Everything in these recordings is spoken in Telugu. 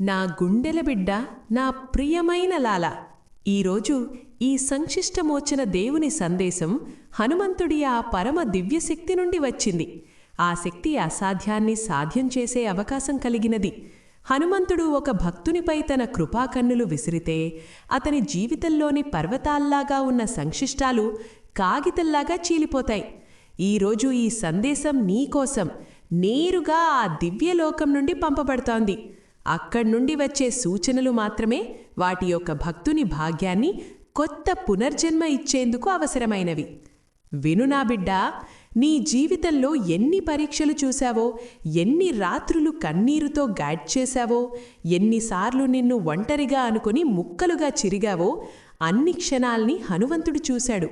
నా గుండెల బిడ్డ నా ప్రియమైన లాల. ఈరోజు ఈ సంక్షిష్టమోచన దేవుని సందేశం హనుమంతుడి ఆ పరమ దివ్యశక్తి నుండి వచ్చింది. ఆ శక్తి అసాధ్యాన్ని సాధ్యం చేసే అవకాశం కలిగినది. హనుమంతుడు ఒక భక్తునిపై తన కృపాకన్నులు విసిరితే అతని జీవితంలోని పర్వతాల్లాగా ఉన్న సంక్షిష్టాలు కాగితల్లాగా చీలిపోతాయి. ఈరోజు ఈ సందేశం నీకోసం నేరుగా ఆ దివ్యలోకం నుండి పంపబడుతోంది. అక్కడ్నుండి వచ్చే సూచనలు మాత్రమే వాటి యొక్క భక్తుని భాగ్యాన్ని కొత్త పునర్జన్మ ఇచ్చేందుకు అవసరమైనవి. విను నా బిడ్డ నీ జీవితంలో ఎన్ని పరీక్షలు చూశావో ఎన్ని రాత్రులు కన్నీరుతో గైడ్ చేశావో ఎన్నిసార్లు నిన్ను ఒంటరిగా అనుకుని ముక్కలుగా చిరిగావో అన్ని క్షణాల్ని హనుమంతుడు చూశాడు.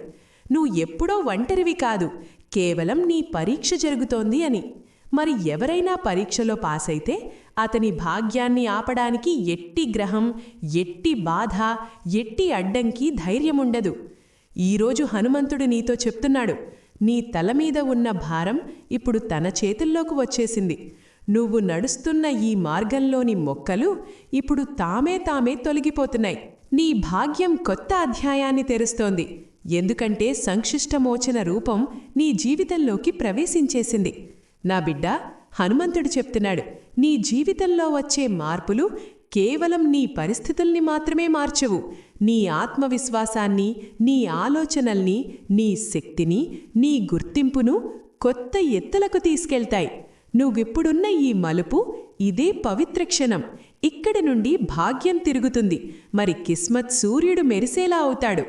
నువ్వు ఎప్పుడో ఒంటరివి కాదు కేవలం నీ పరీక్ష జరుగుతోంది అని. మరి ఎవరైనా పరీక్షలో పాసైతే అతని భాగ్యాన్ని ఆపడానికి ఎట్టి గ్రహం ఎట్టి బాధ ఎట్టి అడ్డంకి ధైర్యముండదు. ఈరోజు హనుమంతుడు నీతో చెప్తున్నాడు నీ తల మీద ఉన్న భారం ఇప్పుడు తన చేతుల్లోకి వచ్చేసింది. నువ్వు నడుస్తున్న ఈ మార్గంలోని మొక్కలు ఇప్పుడు తామే తామే తొలగిపోతున్నాయి. నీ భాగ్యం కొత్త అధ్యాయాన్ని తెరుస్తోంది. ఎందుకంటే సంక్షిష్టమోచన రూపం నీ జీవితంలోకి ప్రవేశించేసింది. నా బిడ్డ హనుమంతుడు చెప్తున్నాడు నీ జీవితంలో వచ్చే మార్పులు కేవలం నీ పరిస్థితుల్ని మాత్రమే మార్చవు. నీ ఆత్మవిశ్వాసాన్ని నీ ఆలోచనల్ని నీ శక్తిని నీ గుర్తింపును కొత్త ఎత్తులకు తీసుకెళ్తాయి. నువ్విప్పుడున్న ఈ మలుపు ఇదే పవిత్ర క్షణం. ఇక్కడి నుండి భాగ్యం తిరుగుతుంది. మరి కిస్మత్ సూర్యుడు మెరిసేలా అవుతాడు.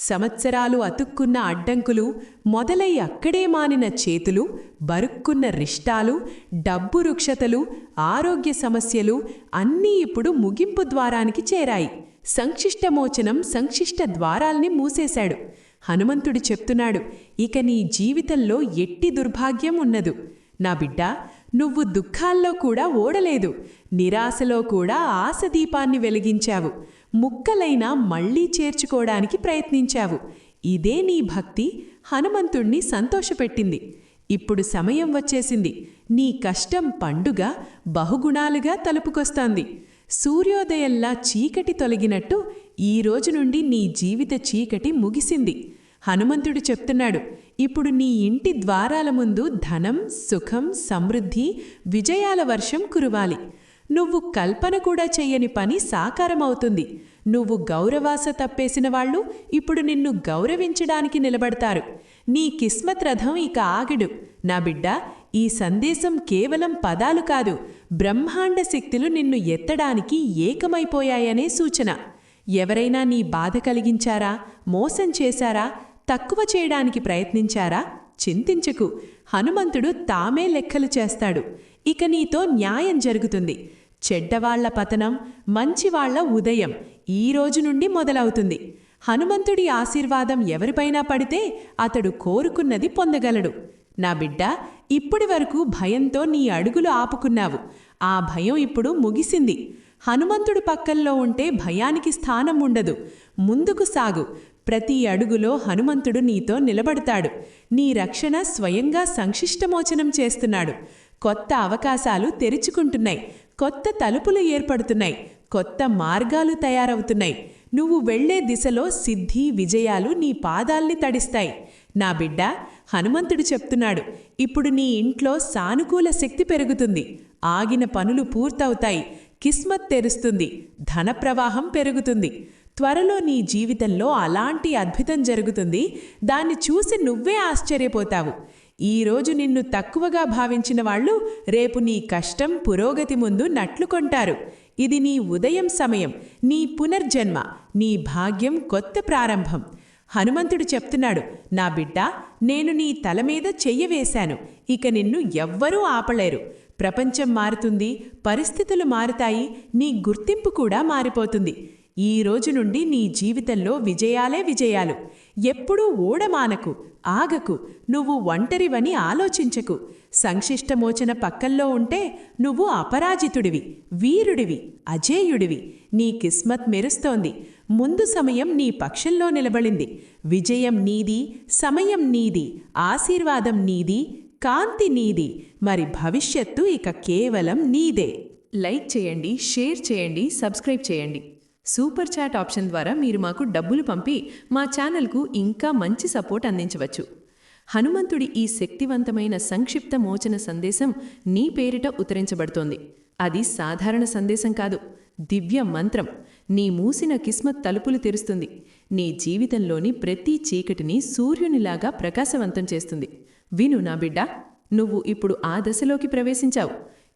సంవత్సరాలు అతుక్కున్న అడ్డంకులు మొదలై అక్కడే మానిన చేతులు బరుక్కున్న రిష్టాలు డబ్బు రుక్షతలు ఆరోగ్య సమస్యలు అన్నీ ఇప్పుడు ముగింపు ద్వారానికి చేరాయి. సంక్షిష్టమోచనం సంక్షిష్ట ద్వారాల్ని మూసేశాడు. హనుమంతుడు చెప్తున్నాడు ఇక నీ జీవితంలో ఎట్టి దుర్భాగ్యం ఉన్నదు. నా బిడ్డ నువ్వు దుఃఖాల్లో కూడా ఓడలేదు. నిరాశలో కూడా ఆశదీపాన్ని వెలిగించావు. ముక్కలైనా మళ్ళీ చేర్చుకోవడానికి ప్రయత్నించావు. ఇదే నీ భక్తి హనుమంతుణ్ణి సంతోషపెట్టింది. ఇప్పుడు సమయం వచ్చేసింది. నీ కష్టం పండుగ బహుగుణాలుగా తలుపుకొస్తోంది. సూర్యోదయంలా చీకటి తొలగినట్టు ఈ రోజు నుండి నీ జీవిత చీకటి ముగిసింది. హనుమంతుడు చెప్తున్నాడు ఇప్పుడు నీ ఇంటి ద్వారాల ముందు ధనం సుఖం సమృద్ధి విజయాల వర్షం కురువాలి. నువ్వు కల్పన కూడా చెయ్యని పని సాకారమవుతుంది. నువ్వు గౌరవాస తప్పేసిన వాళ్ళు ఇప్పుడు నిన్ను గౌరవించడానికి నిలబడతారు. నీ కిస్మత్ రథం ఇక ఆగిడు. నా బిడ్డ ఈ సందేశం కేవలం పదాలు కాదు బ్రహ్మాండ శక్తులు నిన్ను ఎత్తడానికి ఏకమైపోయాయనే సూచన. ఎవరైనా నీ బాధ కలిగించారా మోసం చేశారా తక్కువ చేయడానికి ప్రయత్నించారా? చింతించకు. హనుమంతుడు తామే లెక్కలు చేస్తాడు. ఇక నీతో న్యాయం జరుగుతుంది. చెడ్డవాళ్ళ పతనం మంచివాళ్ళ ఉదయం ఈ రోజు నుండి మొదలవుతుంది. హనుమంతుడి ఆశీర్వాదం ఎవరిపైనా పడితే అతడు కోరుకున్నది పొందగలడు. నా బిడ్డ ఇప్పటి వరకు భయంతో నీ అడుగులు ఆపుకున్నావు. ఆ భయం ఇప్పుడు ముగిసింది. హనుమంతుడు పక్కల్లో ఉంటే భయానికి స్థానం ఉండదు. ముందుకు సాగు. ప్రతి అడుగులో హనుమంతుడు నీతో నిలబడతాడు. నీ రక్షణ స్వయంగా సంక్షిష్టమోచనం చేస్తున్నాడు. కొత్త అవకాశాలు తెరుచుకుంటున్నాయి. కొత్త తలుపులు ఏర్పడుతున్నాయి. కొత్త మార్గాలు తయారవుతున్నాయి. నువ్వు వెళ్ళే దిశలో సిద్ధి విజయాలు నీ పాదాల్ని తడిస్తాయి. నా బిడ్డ హనుమంతుడు చెప్తున్నాడు ఇప్పుడు నీ ఇంట్లో సానుకూల శక్తి పెరుగుతుంది. ఆగిన పనులు పూర్తవుతాయి. కిస్మత్ తెరుస్తుంది. ధన ప్రవాహం పెరుగుతుంది. త్వరలో నీ జీవితంలో అలాంటి అద్భుతం జరుగుతుంది. దాన్ని చూసి నువ్వే ఆశ్చర్యపోతావు. ఈరోజు నిన్ను తక్కువగా భావించిన వాళ్ళు రేపు నీ కష్టం పురోగతి ముందు నట్లు కొంటారు. ఇది నీ ఉదయం సమయం నీ పునర్జన్మ నీ భాగ్యం కొత్త ప్రారంభం. హనుమంతుడు చెప్తున్నాడు నా బిడ్డ నేను నీ తల మీద చెయ్య వేశాను. ఇక నిన్ను ఎవ్వరూ ఆపలేరు. ప్రపంచం మారుతుంది పరిస్థితులు మారుతాయి నీ గుర్తింపు కూడా మారిపోతుంది. ఈ రోజు నుండి నీ జీవితంలో విజయాలే విజయాలు. ఎప్పుడూ ఓడమానకు ఆగకు నువ్వు ఒంటరివని ఆలోచించకు. సంక్షిష్టమోచన పక్కల్లో ఉంటే నువ్వు అపరాజితుడివి వీరుడివి అజేయుడివి. నీ కిస్మత్ మెరుస్తోంది. ముందు సమయం నీ పక్షంలో నిలబడింది. విజయం నీది సమయం నీది ఆశీర్వాదం నీది కాంతి నీది. మరి భవిష్యత్తు ఇక కేవలం నీదే. లైక్ చేయండి షేర్ చేయండి సబ్స్క్రైబ్ చేయండి. సూపర్ చాట్ ఆప్షన్ ద్వారా మీరు మాకు డబ్బులు పంపి మా ఛానల్కు ఇంకా మంచి సపోర్ట్ అందించవచ్చు. హనుమంతుడి ఈ శక్తివంతమైన సంక్షిప్త మోచన సందేశం నీ పేరిట ఉత్తరించబడుతోంది. అది సాధారణ సందేశం కాదు. దివ్య మంత్రం. నీ మూసిన కిస్మత్ తలుపులు తెరుస్తుంది. నీ జీవితంలోని ప్రతి చీకటిని సూర్యునిలాగా ప్రకాశవంతం చేస్తుంది. విను నా బిడ్డ నువ్వు ఇప్పుడు ఆ దశలోకి ప్రవేశించావు.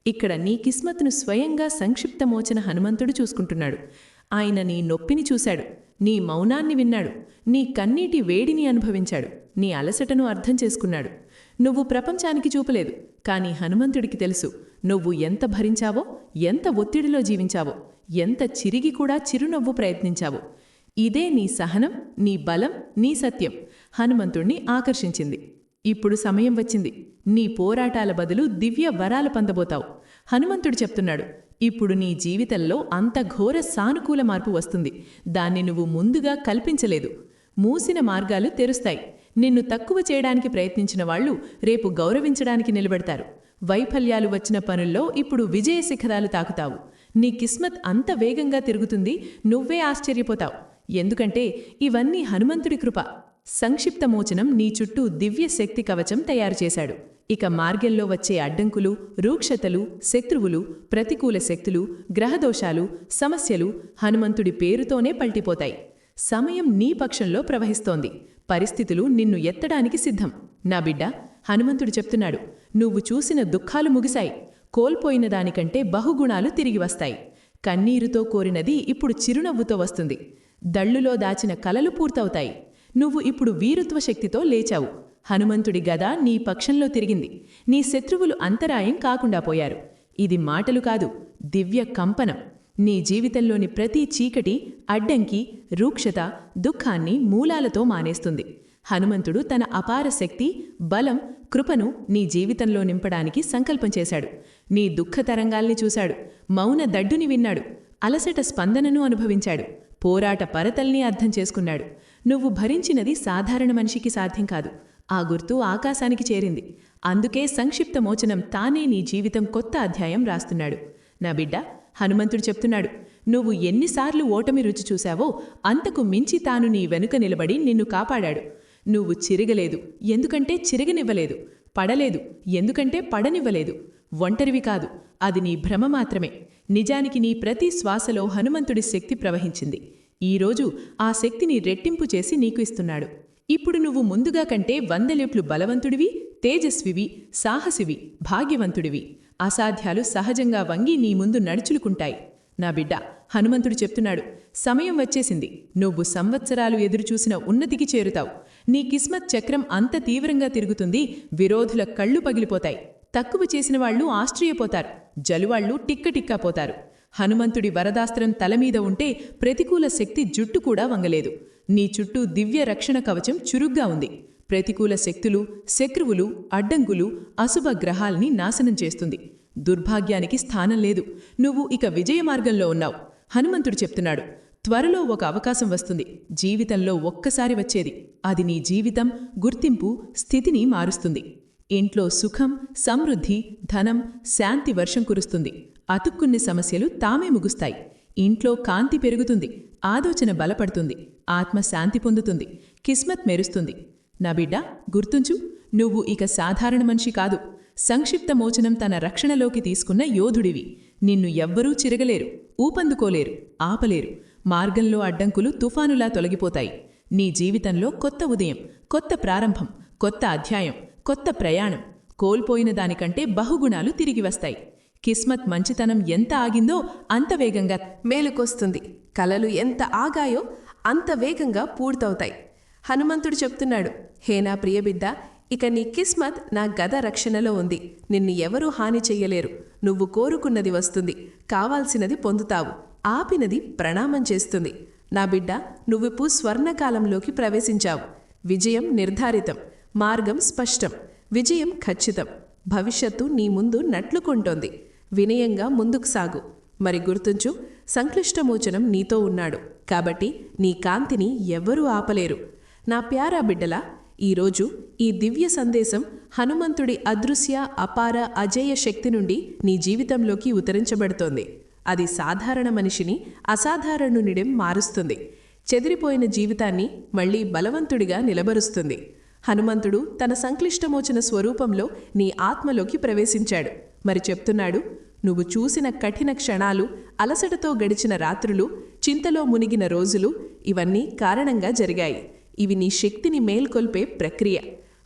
ఇక్కడ నీ కిస్మత్ను స్వయంగా సంక్షిప్తమోచన హనుమంతుడు చూసుకుంటున్నాడు. ఆయన నీ నొప్పిని చూశాడు. నీ మౌనాన్ని విన్నాడు. నీ కన్నీటి వేడిని అనుభవించాడు. నీ అలసటను అర్థం చేసుకున్నాడు. నువ్వు ప్రపంచానికి చూపలేదు. కాని హనుమంతుడికి తెలుసు. నువ్వు ఎంత భరించావో ఎంత ఒత్తిడిలో జీవించావో ఎంత చిరిగి కూడా చిరునవ్వు ప్రయత్నించావో. ఇదే నీ సహనం నీ బలం నీ సత్యం. హనుమంతుణ్ణి ఆకర్షించింది. ఇప్పుడు సమయం వచ్చింది. నీ పోరాటాల బదులు దివ్య వరాలు పొందబోతావు. హనుమంతుడు చెప్తున్నాడు. ఇప్పుడు నీ జీవితంలో అంత ఘోర సానుకూల మార్పు వస్తుంది. దాన్ని నువ్వు ముందుగా కల్పించలేదు. మూసిన మార్గాలు తెరుస్తాయి. నిన్ను తక్కువ చేయడానికి ప్రయత్నించిన వాళ్ళు రేపు గౌరవించడానికి నిలబెడతారు. వైఫల్యాలు వచ్చిన పనుల్లో ఇప్పుడు విజయ శిఖరాలు తాకుతావు. నీ కిస్మత్ అంత వేగంగా తిరుగుతుంది నువ్వే ఆశ్చర్యపోతావు. ఎందుకంటే ఇవన్నీ హనుమంతుడి కృప. సంక్షిప్తమోచనం నీ చుట్టూ దివ్య శక్తి కవచం తయారు చేశాడు. ఇక మార్గంలో వచ్చే అడ్డంకులు రూక్షతలు శత్రువులు ప్రతికూల శక్తులు గ్రహదోషాలు సమస్యలు హనుమంతుడి పేరుతోనే పల్టిపోతాయి. సమయం నీ పక్షంలో ప్రవహిస్తోంది. పరిస్థితులు నిన్ను ఎత్తడానికి సిద్ధం. నా బిడ్డ హనుమంతుడు చెప్తున్నాడు నువ్వు చూసిన దుఃఖాలు ముగిశాయి. కోల్పోయిన దానికంటే బహుగుణాలు తిరిగి వస్తాయి. కన్నీరుతో కోరినది ఇప్పుడు చిరునవ్వుతో వస్తుంది. దళ్ళులో దాచిన కలలు పూర్తవుతాయి. నువ్వు ఇప్పుడు వీరుత్వ శక్తితో లేచావు. హనుమంతుడి గద నీ పక్షంలో తిరిగింది. నీ శత్రువులు అంతరాయం కాకుండా పోయారు. ఇది మాటలు కాదు దివ్య కంపనం. నీ జీవితంలోని ప్రతి చీకటి అడ్డంకి రూక్షత దుఃఖాన్ని మూలాలతో మానేస్తుంది. హనుమంతుడు తన అపార శక్తి బలం కృపను నీ జీవితంలో నింపడానికి సంకల్పం చేశాడు. నీ దుఃఖ తరంగాల్ని చూశాడు. మౌన దడ్డుని విన్నాడు. అలసట స్పందనను అనుభవించాడు. పోరాట పరతల్ని అర్థం చేసుకున్నాడు. నువ్వు భరించినది సాధారణ మనిషికి సాధ్యం కాదు. ఆ గుర్తు ఆకాశానికి చేరింది. అందుకే సంక్షిప్త మోచనం తానే నీ జీవితం కొత్త అధ్యాయం రాస్తున్నాడు. నా బిడ్డ హనుమంతుడు చెప్తున్నాడు నువ్వు ఎన్నిసార్లు ఓటమి రుచి చూశావో అంతకు మించి తాను నీ వెనుక నిలబడి నిన్ను కాపాడాడు. నువ్వు చిరగలేదు ఎందుకంటే చిరగనివ్వలేదు పడలేదు ఎందుకంటే పడనివ్వలేదు. ఒంటరివి కాదు అది నీ భ్రమ మాత్రమే. నిజానికి నీ ప్రతి శ్వాసలో హనుమంతుడి శక్తి ప్రవహించింది. ఈరోజు ఆ శక్తిని రెట్టింపు చేసి నీకు ఇస్తున్నాడు. ఇప్పుడు నువ్వు ముందుగా కంటే వందలేట్లు బలవంతుడివి తేజస్వివి సాహసివి భాగ్యవంతుడివి. అసాధ్యాలు సహజంగా వంగి నీ ముందు నడుచులుకుంటాయి. నా బిడ్డ హనుమంతుడు చెప్తున్నాడు సమయం వచ్చేసింది. నువ్వు సంవత్సరాలు ఎదురుచూసిన ఉన్నతికి చేరుతావు. నీ కిస్మత్ చక్రం అంత తీవ్రంగా తిరుగుతుంది విరోధుల కళ్ళు పగిలిపోతాయి. తక్కువ చేసిన వాళ్ళు ఆశ్చర్యపోతారు జలువాళ్ళు టిక్కటిక్కా పోతారు. హనుమంతుడి వరదాస్త్రం తలమీద ఉంటే ప్రతికూల శక్తి జుట్టు కూడా వంగలేదు. నీ చుట్టూ దివ్య రక్షణ కవచం చురుగ్గా ఉంది. ప్రతికూల శక్తులు శత్రువులు అడ్డంకులు అశుభ గ్రహాల్ని నాశనం చేస్తుంది. దుర్భాగ్యానికి స్థానం లేదు. నువ్వు ఇక విజయ మార్గంలో ఉన్నావు. హనుమంతుడు చెప్తున్నాడు త్వరలో ఒక అవకాశం వస్తుంది. జీవితంలో ఒక్కసారి వచ్చేది. అది నీ జీవితం గుర్తింపు స్థితిని మారుస్తుంది. ఇంట్లో సుఖం సమృద్ధి ధనం శాంతి వర్షం కురుస్తుంది. అతుక్కున్ని సమస్యలు తామే ముగుస్తాయి. ఇంట్లో కాంతి పెరుగుతుంది. ఆలోచన బలపడుతుంది. ఆత్మ శాంతి పొందుతుంది. కిస్మత్ మెరుస్తుంది. నా బిడ్డ గుర్తుంచు నువ్వు ఇక సాధారణ మనిషి కాదు. సంక్షిప్త మోచనం తన రక్షణలోకి తీసుకున్న యోధుడివి. నిన్ను ఎవ్వరూ చిరగలేరు ఊపందుకోలేరు ఆపలేరు. మార్గంలో అడ్డంకులు తుఫానులా తొలగిపోతాయి. నీ జీవితంలో కొత్త ఉదయం కొత్త ప్రారంభం కొత్త అధ్యాయం కొత్త ప్రయాణం. కోల్పోయిన దానికంటే బహుగుణాలు తిరిగి వస్తాయి. కిస్మత్ మంచితనం ఎంత ఆగిందో అంత వేగంగా మేలుకొస్తుంది. కలలు ఎంత ఆగాయో అంత వేగంగా పూర్తవుతాయి. హనుమంతుడు చెప్తున్నాడు హే నా ప్రియబిడ్డ ఇక నీ కిస్మత్ నా గద రక్షణలో ఉంది. నిన్ను ఎవరూ హాని చెయ్యలేరు. నువ్వు కోరుకున్నది వస్తుంది. కావాల్సినది పొందుతావు. ఆపినది ప్రణామం చేస్తుంది. నా బిడ్డ నువ్విప్పు స్వర్ణకాలంలోకి ప్రవేశించావు. విజయం నిర్ధారితం. మార్గం స్పష్టం విజయం ఖచ్చితం. భవిష్యత్తు నీ ముందు నట్లుకుంటోంది. వినయంగా ముందుకు సాగు. మరి గుర్తుంచు సంక్లిష్టమోచనం నీతో ఉన్నాడు. కాబట్టి నీ కాంతిని ఎవ్వరూ ఆపలేరు. నా ప్యారా బిడ్డలా ఈరోజు ఈ దివ్య సందేశం హనుమంతుడి అదృశ్య అపార అజేయ శక్తి నుండి నీ జీవితంలోకి ఉతరించబడుతోంది అది సాధారణ మనిషిని అసాధారణునిడం మారుస్తుంది. చెదిరిపోయిన జీవితాన్ని మళ్ళీ బలవంతుడిగా నిలబరుస్తుంది. హనుమంతుడు తన సంక్లిష్టమోచన స్వరూపంలో నీ ఆత్మలోకి ప్రవేశించాడు. మరి చెప్తున్నాడు నువ్వు చూసిన కఠిన క్షణాలు అలసటతో గడిచిన రాత్రులు చింతలో మునిగిన రోజులు ఇవన్నీ కారణంగా జరిగాయి. ఇవి నీ శక్తిని మేల్కొల్పే ప్రక్రియ.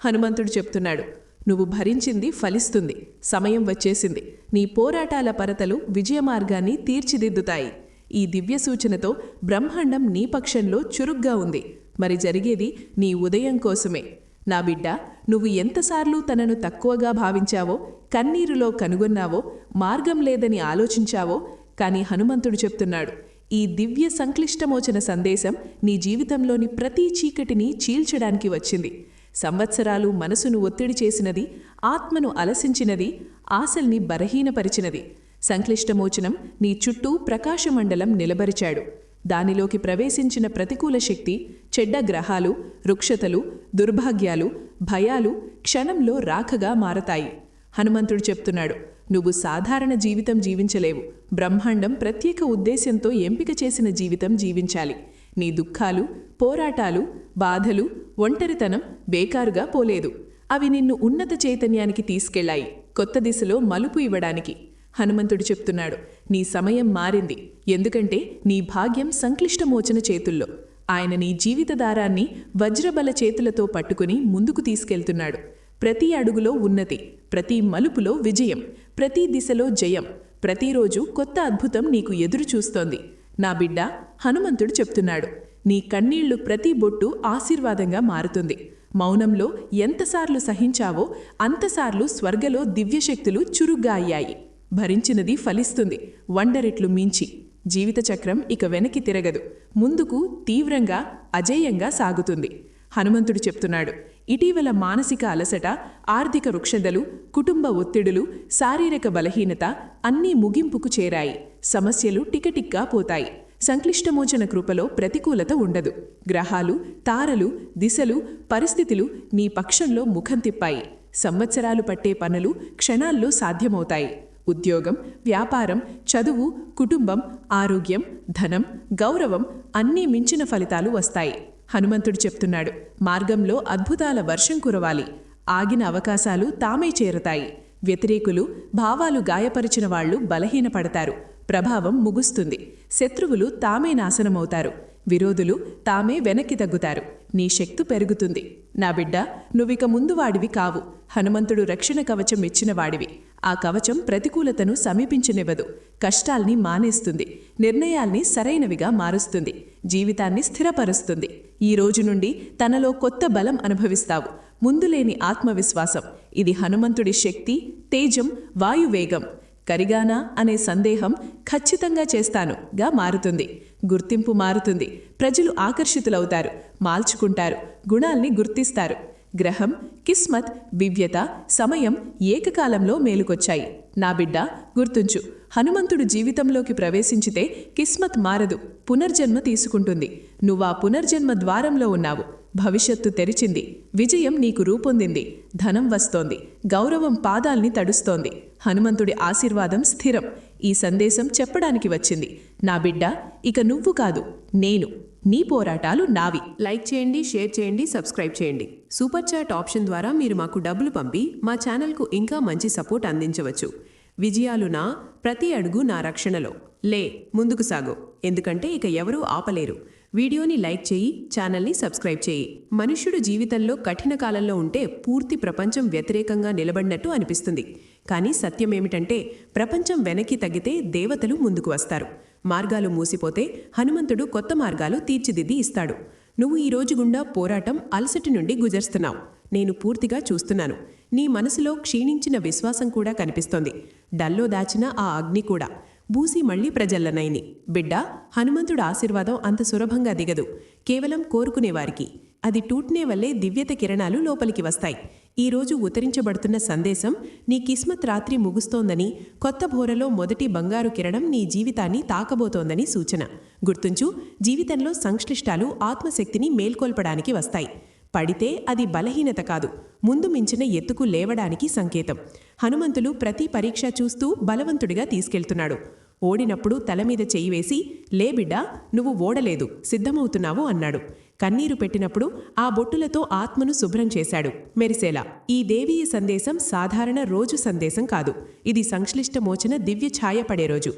హనుమంతుడు చెప్తున్నాడు నువ్వు భరించింది ఫలిస్తుంది సమయం వచ్చేసింది. నీ పోరాటాల పరతలు విజయమార్గాన్ని తీర్చిదిద్దుతాయి. ఈ దివ్య సూచనతో బ్రహ్మాండం నీ పక్షంలో చురుగ్గా ఉంది. మరి జరిగేది నీ ఉదయం కోసమే. నా బిడ్డ నువ్వు ఎంతసార్లు తనను తక్కువగా భావించావో కన్నీరులో కనుగొన్నావో మార్గం లేదని ఆలోచించావో కాని హనుమంతుడు చెప్తున్నాడు ఈ దివ్య సంక్లిష్టమోచన సందేశం నీ జీవితంలోని ప్రతి చీకటిని చీల్చడానికి వచ్చింది. సంవత్సరాలు మనసును ఒత్తిడి చేసినది ఆత్మను అలసించినది ఆశల్ని బలహీనపరిచినది. సంక్లిష్టమోచనం నీ చుట్టూ ప్రకాశమండలం నిలబరిచాడు. దానిలోకి ప్రవేశించిన ప్రతికూల శక్తి చెడ్డ గ్రహాలు రుక్షతలు దుర్భాగ్యాలు భయాలు క్షణంలో రాఖగా మారతాయి. హనుమంతుడు చెప్తున్నాడు నువ్వు సాధారణ జీవితం జీవించలేవు. బ్రహ్మాండం ప్రత్యేక ఉద్దేశ్యంతో ఎంపిక చేసిన జీవితం జీవించాలి. నీ దుఃఖాలు పోరాటాలు బాధలు ఒంటరితనం బేకారుగా పోలేదు. అవి నిన్ను ఉన్నత చైతన్యానికి తీసుకెళ్ళాయి కొత్త దిశలో మలుపు ఇవ్వడానికి. హనుమంతుడు చెప్తున్నాడు నీ సమయం మారింది. ఎందుకంటే నీ భాగ్యం సంక్లిష్టమోచన చేతుల్లో. ఆయన నీ జీవితదారాన్ని వజ్రబల చేతులతో పట్టుకుని ముందుకు తీసుకెళ్తున్నాడు. ప్రతి అడుగులో ఉన్నతి ప్రతి మలుపులో విజయం ప్రతి దిశలో జయం. ప్రతిరోజు కొత్త అద్భుతం నీకు ఎదురు చూస్తోంది. నా బిడ్డ హనుమంతుడు చెప్తున్నాడు నీ కన్నీళ్ళు ప్రతి బొట్టు ఆశీర్వాదంగా మారుతుంది. మౌనంలో ఎంతసార్లు సహించావో అంతసార్లు స్వర్గలో దివ్యశక్తులు చురుగ్గా అయ్యాయి. భరించినది ఫలిస్తుంది. వండరెట్లు మించి. జీవిత చక్రం ఇక వెనక్కి తిరగదు. ముందుకు తీవ్రంగా అజేయంగా సాగుతుంది. హనుమంతుడు చెప్తున్నాడు ఇటీవల మానసిక అలసట ఆర్థిక వృక్షదలు కుటుంబ ఒత్తిడులు శారీరక బలహీనత అన్నీ ముగింపుకు చేరాయి. సమస్యలు టికటిక్గా పోతాయి. సంక్లిష్టమోచన కృపలో ప్రతికూలత ఉండదు. గ్రహాలు తారలు దిశలు పరిస్థితులు నీ పక్షంలో ముఖం తిప్పాయి. సంవత్సరాలు పట్టే పనులు క్షణాల్లో సాధ్యమవుతాయి. ఉద్యోగం వ్యాపారం చదువు కుటుంబం ఆరోగ్యం ధనం గౌరవం అన్నీ మించిన ఫలితాలు వస్తాయి. హనుమంతుడు చెప్తున్నాడు మార్గంలో అద్భుతాల వర్షం కురవాలి. ఆగిన అవకాశాలు తామే చేరతాయి. వ్యతిరేకులు భావాలు గాయపరిచిన వాళ్ళు బలహీనపడతారు. ప్రభావం ముగుస్తుంది. శత్రువులు తామే నాశనమవుతారు. విరోధులు తామే వెనక్కి తగ్గుతారు. నీ శక్తి పెరుగుతుంది. నా బిడ్డ నువ్విక ముందు వాడివి కావు. హనుమంతుడు రక్షణ కవచం ఇచ్చిన వాడివి. ఆ కవచం ప్రతికూలతను సమీపించనివ్వదు. కష్టాల్ని మానేస్తుంది. నిర్ణయాల్ని సరైనవిగా మారుస్తుంది. జీవితాన్ని స్థిరపరుస్తుంది. ఈ రోజు నుండి తనలో కొత్త బలం అనుభవిస్తావు. ముందులేని ఆత్మవిశ్వాసం. ఇది హనుమంతుడి శక్తి తేజం వాయువేగం. కరిగానా అనే సందేహం ఖచ్చితంగా చేస్తానుగా మారుతుంది. గుర్తింపు మారుతుంది. ప్రజలు ఆకర్షితులవుతారు. మాల్చుకుంటారు. గుణాల్ని గుర్తిస్తారు. గ్రహం కిస్మత్ దివ్యత సమయం ఏకకాలంలో మేలుకొచ్చాయి. నా బిడ్డ గుర్తుంచు హనుమంతుడు జీవితంలోకి ప్రవేశించితే కిస్మత్ మారదు పునర్జన్మ తీసుకుంటుంది. నువ్వా పునర్జన్మ ద్వారంలో ఉన్నావు. భవిష్యత్తు తెరిచింది. విజయం నీకు రూపొందింది. ధనం వస్తోంది. గౌరవం పాదాల్ని తడుస్తోంది. హనుమంతుడి ఆశీర్వాదం స్థిరం. ఈ సందేశం చెప్పడానికి వచ్చింది. నా బిడ్డ ఇక నువ్వు కాదు నేను. నీ పోరాటాలు నావి. లైక్ చేయండి షేర్ చేయండి సబ్స్క్రైబ్ చేయండి. సూపర్ చాట్ ఆప్షన్ ద్వారా మీరు మాకు డబ్బులు పంపి మా ఛానల్కు ఇంకా మంచి సపోర్ట్ అందించవచ్చు. విజయాలు నా ప్రతి అడుగు నా రక్షణలో. లే ముందుకు సాగు. ఎందుకంటే ఇక ఎవరూ ఆపలేరు. వీడియోని లైక్ చేయి ఛానల్ని సబ్స్క్రైబ్ చేయి. మనుష్యుడు జీవితంలో కఠిన కాలంలో ఉంటే పూర్తి ప్రపంచం వ్యతిరేకంగా నిలబడినట్టు అనిపిస్తుంది. కానీ సత్యమేమిటంటే ప్రపంచం వెనక్కి తగ్గితే దేవతలు ముందుకు వస్తారు. మార్గాలు మూసిపోతే హనుమంతుడు కొత్త మార్గాలు తీర్చిదిద్ది ఇస్తాడు. నువ్వు ఈ రోజు గుండా పోరాటం అలసటి నుండి గుజరుస్తున్నావు. నేను పూర్తిగా చూస్తున్నాను. నీ మనసులో క్షీణించిన విశ్వాసం కూడా కనిపిస్తోంది. డల్లో దాచిన ఆ అగ్ని కూడా. బూసి మళ్ళీ ప్రజల్లనైని బిడ్డ హనుమంతుడు ఆశీర్వాదం అంత సులభంగా దిగదు. కేవలం కోరుకునేవారికి. అది టూట్నే వల్లే దివ్యత కిరణాలు లోపలికి వస్తాయి. ఈ రోజు ఉత్తరించబడుతున్న సందేశం నీ కిస్మత్ రాత్రి ముగుస్తోందని కొత్త భోరలో మొదటి బంగారు కిరణం నీ జీవితాన్ని తాకబోతోందని సూచన. గుర్తుంచు జీవితంలో సంక్లిష్టాలు ఆత్మశక్తిని మేల్కొల్పడానికి వస్తాయి. పడితే అది బలహీనత కాదు. ముందు మించిన ఎత్తుకు లేవడానికి సంకేతం. హనుమంతులు ప్రతి పరీక్ష చూస్తూ బలవంతుడిగా తీసుకెళ్తున్నాడు. ఓడినప్పుడు తల మీద చేయివేసి వేసి లే బిడ్డా నువ్వు ఓడలేదు సిద్ధమవుతున్నావు అన్నాడు. కన్నీరు పెట్టినప్పుడు ఆ బొట్టులతో ఆత్మను శుభ్రం చేశాడు. మెరిసేలా ఈ దేవీయ సందేశం సాధారణ రోజు సందేశం కాదు. ఇది సంక్లిష్ట మోచన దివ్య ఛాయ పడే రోజు.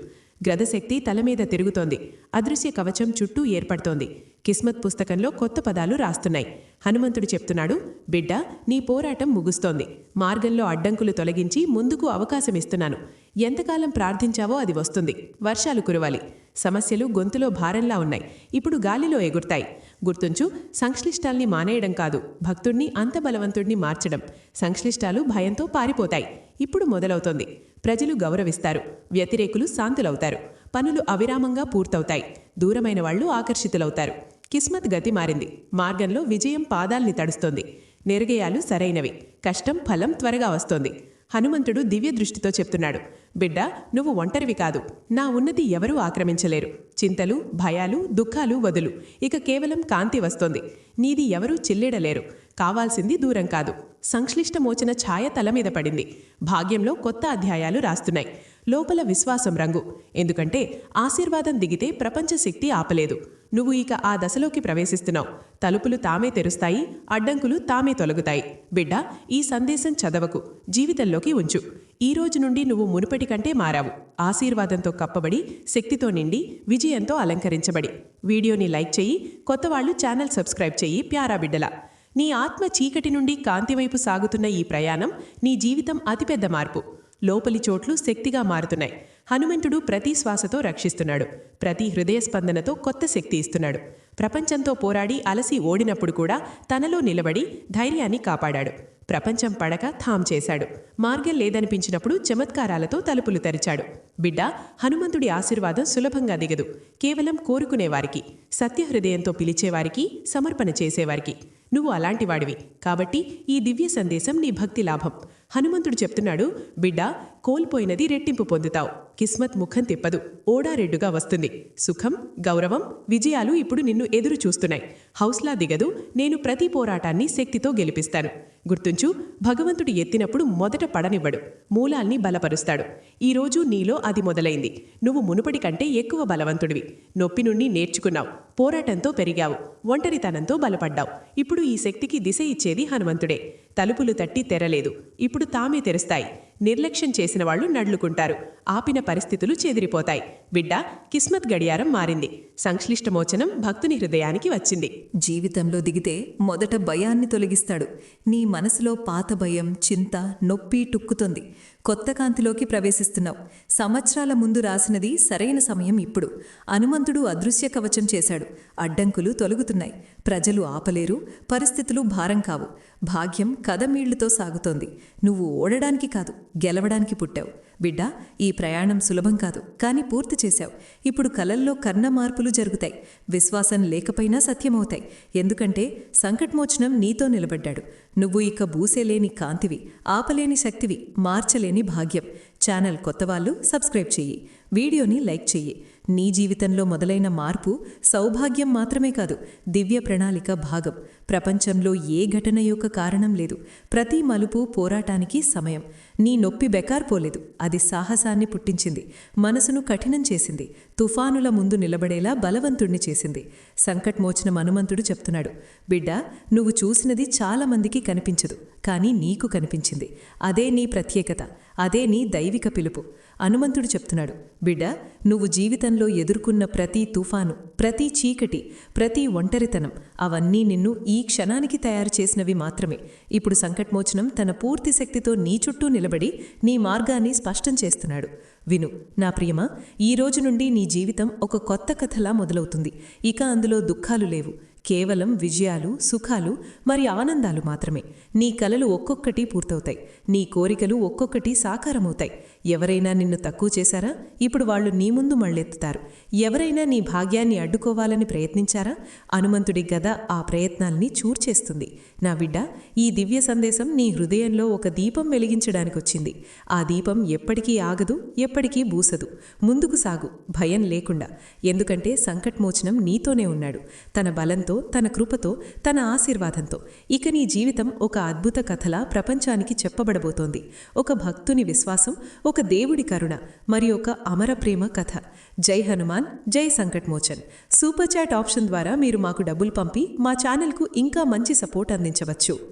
గ్రదశక్తి తల మీద తిరుగుతోంది. అదృశ్య కవచం చుట్టూ ఏర్పడుతోంది. కిస్మత్ పుస్తకంలో కొత్త పదాలు రాస్తున్నాయి. హనుమంతుడు చెప్తున్నాడు బిడ్డ నీ పోరాటం ముగుస్తోంది. మార్గంలో అడ్డంకులు తొలగించి ముందుకు అవకాశమిస్తున్నాను ఎంతకాలం ప్రార్థించావో అది వస్తుంది. వర్షాలు కురవాలి. సమస్యలు గొంతులో భారంలా ఉన్నాయి. ఇప్పుడు గాలిలో ఎగురుతాయి. గుర్తుంచు సంశ్లిష్టాల్ని మానేయడం కాదు. భక్తుణ్ణి అంత బలవంతుణ్ణి మార్చడం. సంశ్లిష్టాలు భయంతో పారిపోతాయి. ఇప్పుడు మొదలవుతోంది. ప్రజలు గౌరవిస్తారు. వ్యతిరేకులు శాంతులవుతారు. పనులు అవిరామంగా పూర్తవుతాయి. దూరమైన వాళ్ళు ఆకర్షితులవుతారు. కిస్మత్ గతి మారింది. మార్గంలో విజయం పాదాల్ని తడుస్తోంది. నిర్గయాలు సరైనవి. కష్టం ఫలం త్వరగా వస్తోంది. హనుమంతుడు దివ్య దృష్టితో చెప్తున్నాడు. బిడ్డ నువ్వు ఒంటరివి కాదు. నా ఉన్నతి ఎవరూ ఆక్రమించలేరు. చింతలు భయాలు దుఃఖాలు వదులు. ఇక కేవలం కాంతి వస్తోంది. నీది ఎవరూ చిల్లేడలేరు. కావాల్సింది దూరం కాదు. సంక్లిష్ట మోచన ఛాయ తల మీద పడింది. భాగ్యంలో కొత్త అధ్యాయాలు రాస్తున్నాయి. లోపల విశ్వాసం రంగు. ఎందుకంటే ఆశీర్వాదం దిగితే ప్రపంచ శక్తి ఆపలేదు. నువ్వు ఇక ఆ దశలోకి ప్రవేశిస్తున్నావు. తలుపులు తామే తెరుస్తాయి అడ్డంకులు తామే తొలగుతాయి. బిడ్డ ఈ సందేశం చదవకు జీవితంలోకి ఉంచు. ఈ రోజు నుండి నువ్వు మునుపటి కంటే మారావు. ఆశీర్వాదంతో కప్పబడి శక్తితో నిండి విజయంతో అలంకరించబడి. వీడియోని లైక్ చెయ్యి కొత్తవాళ్ళు ఛానల్ సబ్స్క్రైబ్ చెయ్యి ప్యారా బిడ్డలా. నీ ఆత్మ చీకటి నుండి కాంతివైపు సాగుతున్న ఈ ప్రయాణం నీ జీవితం అతిపెద్ద మార్పు. లోపలి చోట్లు శక్తిగా మారుతున్నాయి. హనుమంతుడు ప్రతి శ్వాసతో రక్షిస్తున్నాడు. ప్రతి హృదయ స్పందనతో కొత్త శక్తి ఇస్తున్నాడు. ప్రపంచంతో పోరాడి అలసి ఓడినప్పుడు కూడా తనలో నిలబడి ధైర్యాన్ని కాపాడాడు. ప్రపంచం పడక థామ్ చేశాడు. మార్గం లేదనిపించినప్పుడు చమత్కారాలతో తలుపులు తెరిచాడు. బిడ్డ హనుమంతుడి ఆశీర్వాదం సులభంగా దిగదు. కేవలం కోరుకునేవారికి సత్యహృదయంతో పిలిచేవారికి సమర్పణ చేసేవారికి. నువ్వు అలాంటివాడివి. కాబట్టి ఈ దివ్య సందేశం నీ భక్తి లాభం. హనుమంతుడు చెప్తున్నాడు బిడ్డ కోల్పోయినది రెట్టింపు పొందుతావు. కిస్మత్ ముఖం తిప్పదు. ఓడారెడ్డుగా వస్తుంది. సుఖం గౌరవం విజయాలు ఇప్పుడు నిన్ను ఎదురు చూస్తున్నాయి హౌస్లా దిగదు నేను ప్రతి పోరాటాన్ని శక్తితో గెలిపిస్తాను. గుర్తుంచు భగవంతుడు ఎత్తినప్పుడు మొదట పడనివ్వడు మూలాల్ని బలపరుస్తాడు. ఈరోజు నీలో అది మొదలైంది. నువ్వు మునుపటి కంటే ఎక్కువ బలవంతుడివి. నొప్పి నుండి నేర్చుకున్నావు పోరాటంతో పెరిగావు ఒంటరితనంతో బలపడ్డావు. ఇప్పుడు ఈ శక్తికి దిశ ఇచ్చేది హనుమంతుడే. తలుపులు తట్టి తెరలేదు ఇప్పుడు తామే తెరుస్తాయి. నిర్లక్ష్యం చేసిన వాళ్ళు నడ్లుకుంటారు ఆపిన పరిస్థితులు చెదిరిపోతాయి. బిడ్డ కిస్మత్ గడియారం మారింది. సంక్లిష్టమోచనం భక్తుని హృదయానికి వచ్చింది. జీవితంలో దిగితే మొదట భయాన్ని తొలగిస్తాడు. నీ మనసులో పాత భయం చింత నొప్పి టుక్కుతుంది. కొత్త కాంతిలోకి ప్రవేశిస్తున్నావు. సంవత్సరాల ముందు రాసినది సరైన సమయం ఇప్పుడు. హనుమంతుడు అదృశ్య కవచం చేశాడు. అడ్డంకులు తొలగుతున్నాయి. ప్రజలు ఆపలేరు. పరిస్థితులు భారం కావు. భాగ్యం కథమీళ్ళతో సాగుతోంది. నువ్వు ఓడడానికి కాదు గెలవడానికి పుట్టావు. బిడ్డ ఈ ప్రయాణం సులభం కాదు. కానీ పూర్తి చేశావు. ఇప్పుడు కలల్లో కర్ణ మార్పులు జరుగుతాయి. విశ్వాసం లేకపోయినా సత్యమవుతాయి. ఎందుకంటే సంకట్మోచనం నీతో నిలబడ్డాడు. నువ్వు ఇక బూసేలేని కాంతివి ఆపలేని శక్తివి మార్చలేని భాగ్యం. ఛానల్ కొత్తవాళ్ళు సబ్స్క్రైబ్ చెయ్యి. వీడియోని లైక్ చెయ్యి. నీ జీవితంలో మొదలైన మార్పు సౌభాగ్యం మాత్రమే కాదు దివ్య ప్రణాళిక భాగం. ప్రపంచంలో ఏ ఘటన యొక్క కారణం లేదు. ప్రతి మలుపు పోరాటానికి సమయం. నీ నొప్పి బెకార్పోలేదు అది సాహసాన్ని పుట్టించింది. మనసును కఠినం చేసింది. తుఫానుల ముందు నిలబడేలా బలవంతుణ్ణి చేసింది. సంకట్మోచన హనుమంతుడు చెప్తున్నాడు. బిడ్డ నువ్వు చూసినది చాలా మందికి కనిపించదు. కానీ నీకు కనిపించింది. అదే నీ ప్రత్యేకత. అదే నీ దైవిక పిలుపు. హనుమంతుడు చెప్తున్నాడు. బిడ్డ నువ్వు జీవితంలో ఎదుర్కొన్న ప్రతి తుఫాను ప్రతి చీకటి ప్రతి ఒంటరితనం అవన్నీ నిన్ను ఈ క్షణానికి తయారు చేసినవి మాత్రమే. ఇప్పుడు సంకట్మోచనం తన పూర్తి శక్తితో నీ చుట్టూ నిలబడి నీ మార్గాన్ని స్పష్టం చేస్తున్నాడు. విను నా ప్రియమా ఈ రోజు నుండి నీ జీవితం ఒక కొత్త కథలా మొదలవుతుంది. ఇక అందులో దుఃఖాలు లేవు. కేవలం విజయాలు సుఖాలు మరి ఆనందాలు మాత్రమే. నీ కలలు ఒక్కొక్కటి పూర్తవుతాయి. నీ కోరికలు ఒక్కొక్కటి సాకారమవుతాయి. ఎవరైనా నిన్ను తక్కువ చేశారా? ఇప్పుడు వాళ్ళు నీ ముందు మళ్ళెత్తుతారు. ఎవరైనా నీ భాగ్యాన్ని అడ్డుకోవాలని ప్రయత్నించారా? హనుమంతుడి గద ఆ ప్రయత్నాల్ని చూర్చేస్తుంది. నా బిడ్డ ఈ దివ్య సందేశం నీ హృదయంలో ఒక దీపం వెలిగించడానికొచ్చింది. ఆ దీపం ఎప్పటికీ ఆగదు ఎప్పటికీ బూసదు. ముందుకు సాగు భయం లేకుండా. ఎందుకంటే సంకట్మోచనం నీతోనే ఉన్నాడు. తన బలంతో తన కృపతో తన ఆశీర్వాదంతో. ఇక నీ జీవితం ఒక అద్భుత కథలా ప్రపంచానికి చెప్పబడబోతోంది. ఒక భక్తుని విశ్వాసం ఒక దేవుడి కరుణ మరి ఒక అమర ప్రేమ కథ. జై హనుమాన్ జై సంకట్మోచన్. సూపర్ చాట్ ఆప్షన్ ద్వారా మీరు మాకు డబ్బులు పంపి మా ఛానల్కు ఇంకా మంచి సపోర్ట్ అందించవచ్చు.